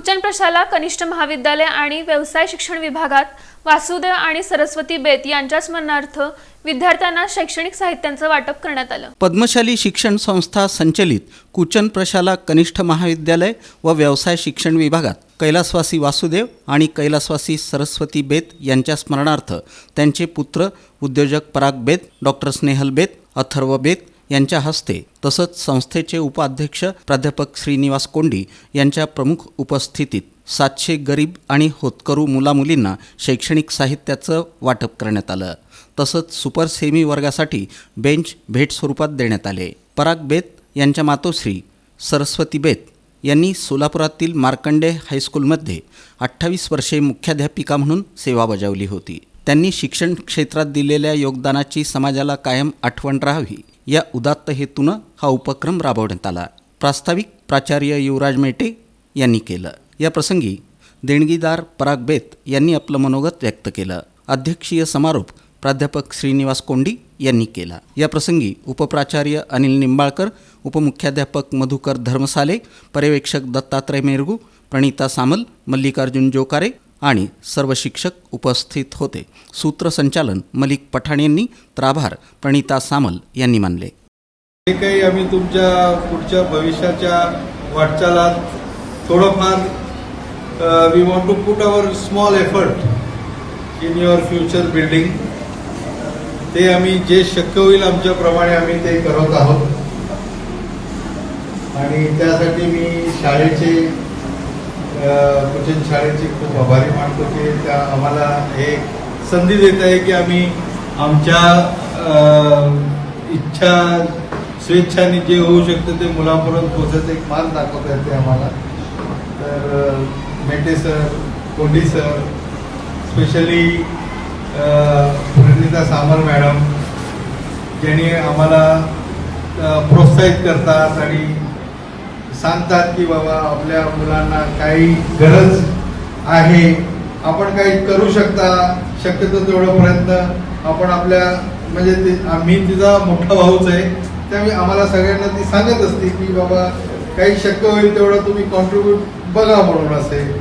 कुचन प्रशाला कनिष्ठ महाविद्यालय आणि व्यवसाय शिक्षण विभागात वासुदेव आणि सरस्वती बेत यांच्या स्मरणार्थ विद्यार्थ्यांना शैक्षणिक साहित्यांचं वाटप करण्यात आलं. पद्मशाली शिक्षण संस्था संचलित कुचन प्रशाला कनिष्ठ महाविद्यालय व व्यवसाय शिक्षण विभागात कैलासवासी वासुदेव आणि कैलासवासी सरस्वती बेत यांच्या स्मरणार्थ त्यांचे पुत्र उद्योजक पराग बेत डॉक्टर स्नेहल बेत अथर्व बेत यांच्या हस्ते तसंच संस्थेचे उपाध्यक्ष प्राध्यापक श्रीनिवास कोंडी यांच्या प्रमुख उपस्थितीत सातशे गरीब आणि होतकरू मुलामुलींना शैक्षणिक साहित्याचं वाटप करण्यात आलं. तसंच सुपर सेमी वर्गासाठी बेंच भेट स्वरूपात देण्यात आले. पराग बेत यांच्या मातोश्री सरस्वती बेत यांनी सोलापुरातील मार्कंडे हायस्कूलमध्ये अठ्ठावीस वर्षे मुख्याध्यापिका म्हणून सेवा बजावली होती. त्यांनी शिक्षण क्षेत्रात दिलेल्या योगदानाची समाजाला कायम आठवण राहावी. या उदात्त हेतूनं हा उपक्रम राबवण्यात आला. प्रास्ताविक प्राचार्य युवराज मेटे यांनी केलं. या प्रसंगी देणगीदार पराग बेत यांनी आपलं मनोगत व्यक्त केलं. अध्यक्षीय समारोप प्राध्यापक श्रीनिवास कोंडी यांनी केला. या प्रसंगी उपप्राचार्य अनिल निंबाळकर उपमुख्याध्यापक मधुकर धर्मसाले पर्यवेक्षक दत्तात्रय मेरगू प्रणिता सामल मल्लिकार्जुन जोकारे आणि सर्व शिक्षक उपस्थित होते. सूत्रसंचालन मलिक पठाण यांनी तर आभार प्रणिता सामल यांनी मानले. जे काही आम्ही तुमच्या पुढच्या भविष्याच्या वाटचालात थोडंफार we want to put our small effort in your future building ते आम्ही जे शक्य होईल आमच्याप्रमाणे आम्ही ते करत आहोत. आणि त्यासाठी मी शाळेचे अ, कुचन शाळेचे खूप आभारी मानतो की त्या आम्हाला हे संधी देत आहे की आम्ही आमच्या इच्छा स्वेच्छाने जे होऊ शकतं ते मुलांपर्यंत पोचत एक मार्ग दाखवत येते ते आम्हाला तर Mete sir Kondi sir specially Pranita Samar madam ज्यांनी आम्हाला प्रोत्साहित करतात आणि सांगतात की बाबा आपल्या मुलांना काही गरज आहे. आपण काही करू शकता शक्यतो तेवढा प्रयत्न आपण आपल्या म्हणजे ते आम्ही तिचा मोठा भाऊच आहे. त्यामुळे आम्हाला सगळ्यांना ती सांगत असते की बाबा काही शक्य होईल तेवढं तुम्ही कॉन्ट्रीब्यूट बघा म्हणून असेल